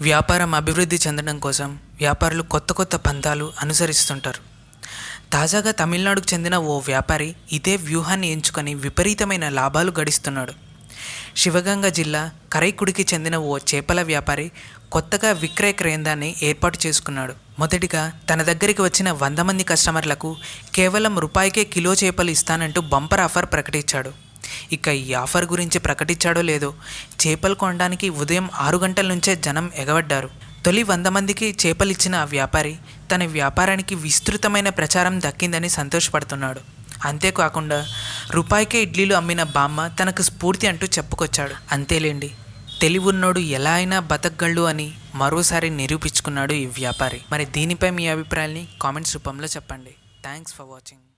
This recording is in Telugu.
వ్యాపారం అభివృద్ధి చెందడం కోసం వ్యాపారులు కొత్త కొత్త పంథాలు అనుసరిస్తుంటారు. తాజాగా తమిళనాడుకు చెందిన ఓ వ్యాపారి ఇదే వ్యూహాన్ని ఎంచుకొని విపరీతమైన లాభాలు గడిస్తున్నాడు. శివగంగ జిల్లా కరైకుడికి చెందిన ఓ చేపల వ్యాపారి కొత్తగా విక్రయ కేంద్రాన్ని ఏర్పాటు చేసుకున్నాడు. మొదటిగా తన దగ్గరికి వచ్చిన వంద మంది కస్టమర్లకు కేవలం రూపాయికే కిలో చేపలు ఇస్తానంటూ బంపర్ ఆఫర్ ప్రకటించాడు. ఇక ఈ ఆఫర్ గురించి ప్రకటించాడో లేదో చేపలు కొనడానికి ఉదయం ఆరు గంటల నుంచే జనం ఎగబడ్డారు. తొలి వంద మందికి చేపలిచ్చిన వ్యాపారి తన వ్యాపారానికి విస్తృతమైన ప్రచారం దక్కిందని సంతోషపడుతున్నాడు. అంతేకాకుండా రూపాయికే ఇడ్లీలు అమ్మిన బామ్మ తనకు స్ఫూర్తి అంటూ చెప్పుకొచ్చాడు. అంతేలేండి తెలివున్నోడు ఎలా అయినా బతకగళ్ళు అని మరోసారి నిరూపించుకున్నాడు ఈ వ్యాపారి. మరి దీనిపై మీ అభిప్రాయాల్ని కామెంట్స్ రూపంలో చెప్పండి. Thanks for watching.